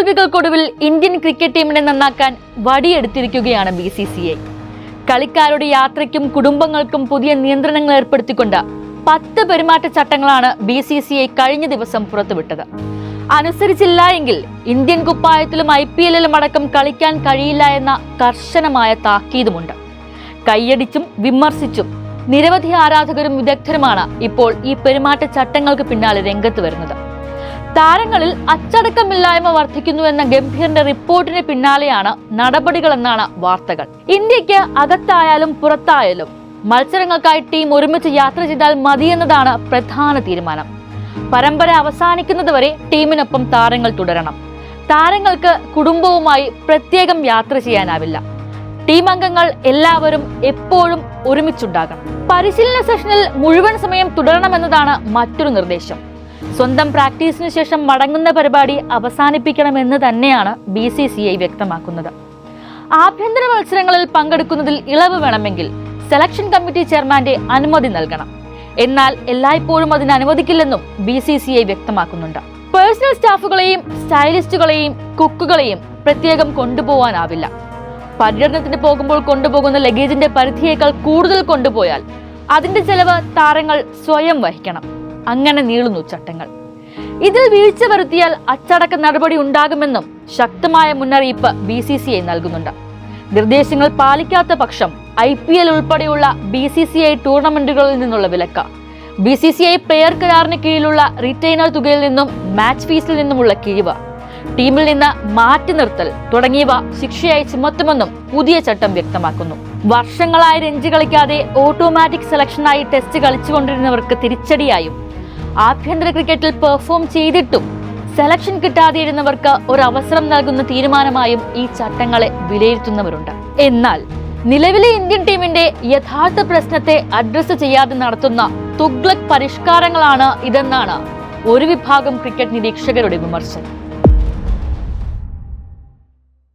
തോൽവികൾക്കൊടുവിൽ Indian cricket ടീമിനെ നന്നാക്കാൻ വടിയെടുത്തിരിക്കുകയാണ് ബി സി സി ഐ. കളിക്കാരുടെ യാത്രയ്ക്കും കുടുംബങ്ങൾക്കും പുതിയ നിയന്ത്രണങ്ങൾ ഏർപ്പെടുത്തിക്കൊണ്ട് പത്ത് പെരുമാറ്റച്ചട്ടങ്ങളാണ് ബി സി സി ഐ കഴിഞ്ഞ ദിവസം പുറത്തുവിട്ടത്. അനുസരിച്ചില്ല എങ്കിൽ ഇന്ത്യൻ കുപ്പായത്തിലും ഐ പി എല്ലിലും അടക്കം കളിക്കാൻ കഴിയില്ല എന്ന കർശനമായ താക്കീതുമുണ്ട്. കൈയടിച്ചും വിമർശിച്ചും നിരവധി ആരാധകരും വിദഗ്ധരുമാണ് ഇപ്പോൾ ഈ പെരുമാറ്റച്ചട്ടങ്ങൾക്ക് പിന്നാലെ രംഗത്ത് വരുന്നത്. താരങ്ങളിൽ അച്ചടക്കമില്ലായ്മ വർദ്ധിക്കുന്നു എന്ന ഗംഭീറിന്റെ റിപ്പോർട്ടിന് പിന്നാലെയാണ് നടപടികളെന്നാണ് വാർത്തകൾ. ഇന്ത്യയ്ക്ക് അകത്തായാലും പുറത്തായാലും മത്സരങ്ങൾക്കായി ടീം ഒരുമിച്ച് യാത്ര ചെയ്താൽ മതിയെന്നതാണ് പ്രധാന തീരുമാനം. പരമ്പര അവസാനിക്കുന്നതുവരെ ടീമിനൊപ്പം താരങ്ങൾ തുടരണം. താരങ്ങൾക്ക് കുടുംബവുമായി പ്രത്യേകം യാത്ര ചെയ്യാനാവില്ല. ടീം അംഗങ്ങൾ എല്ലാവരും എപ്പോഴും ഒരുമിച്ചുണ്ടാകണം. പരിശീലന സെഷനിൽ മുഴുവൻ സമയം തുടരണമെന്നതാണ് മറ്റൊരു നിർദ്ദേശം. സ്വന്തം പ്രാക്ടീസിന് ശേഷം മടങ്ങുന്ന പരിപാടി അവസാനിപ്പിക്കണമെന്ന് തന്നെയാണ് ബി സി സി ഐ വ്യക്തമാക്കുന്നത്. ആഭ്യന്തര മത്സരങ്ങളിൽ പങ്കെടുക്കുന്നതിൽ ഇളവ് വേണമെങ്കിൽ സെലക്ഷൻ കമ്മിറ്റി ചെയർമാന്റെ അനുമതി നൽകണം. എന്നാൽ എല്ലായ്പ്പോഴും അതിന് അനുവദിക്കില്ലെന്നും ബി സി സി ഐ വ്യക്തമാക്കുന്നുണ്ട്. പേഴ്സണൽ സ്റ്റാഫുകളെയും സ്റ്റൈലിസ്റ്റുകളെയും കുക്കുകളെയും പ്രത്യേകം കൊണ്ടുപോകാനാവില്ല പര്യടനത്തിന് പോകുമ്പോൾ കൊണ്ടുപോകുന്ന ലഗേജിന്റെ പരിധിയേക്കാൾ കൂടുതൽ കൊണ്ടുപോയാൽ അതിന്റെ ചെലവ് താരങ്ങൾ സ്വയം വഹിക്കണം. അങ്ങനെ നീളുന്നു ചട്ടങ്ങൾ. ഇതിൽ വീഴ്ച വരുത്തിയാൽ അച്ചടക്ക നടപടി ഉണ്ടാകുമെന്നും ശക്തമായ മുന്നറിയിപ്പ് ബി സി സി ഐ നൽകുന്നുണ്ട്. നിർദ്ദേശങ്ങൾ പാലിക്കാത്ത പക്ഷം ഐ പി എൽ ഉൾപ്പെടെയുള്ള ബി സി സി ഐ ടൂർണമെന്റുകളിൽ നിന്നുള്ള വിലക്ക്. B C C I player കരാറിന് കീഴിലുള്ള റിട്ടൈനർ തുകയിൽ നിന്നും മാച്ച് ഫീസിൽ നിന്നുമുള്ള കിഴിവ്. ടീമിൽ നിന്ന് മാറ്റി നിർത്തൽ തുടങ്ങിയവ ശിക്ഷയായി ചുമത്തുമെന്നും പുതിയ ചട്ടം വ്യക്തമാക്കുന്നു. വർഷങ്ങളായി രഞ്ജി കളിക്കാതെ ഓട്ടോമാറ്റിക് സെലക്ഷനായി ടെസ്റ്റ് കളിച്ചുകൊണ്ടിരുന്നവർക്ക് തിരിച്ചടിയായും ആഭ്യന്തര ക്രിക്കറ്റിൽ പെർഫോം ചെയ്തിട്ടും സെലക്ഷൻ കിട്ടാതിരുന്നവർക്ക് ഒരു അവസരം നൽകുന്ന തീരുമാനമായും ഈ ചട്ടങ്ങളെ വിലയിരുത്തുന്നവരുണ്ട്. എന്നാൽ നിലവിലെ ഇന്ത്യൻ ടീമിന്റെ യഥാർത്ഥ പ്രശ്നത്തെ അഡ്രസ് ചെയ്യാതെ നടത്തുന്ന തുഗ്ലക് പരിഷ്കാരങ്ങളാണ് ഇതെന്നാണ് ഒരു വിഭാഗം ക്രിക്കറ്റ് നിരീക്ഷകരുടെ വിമർശനം.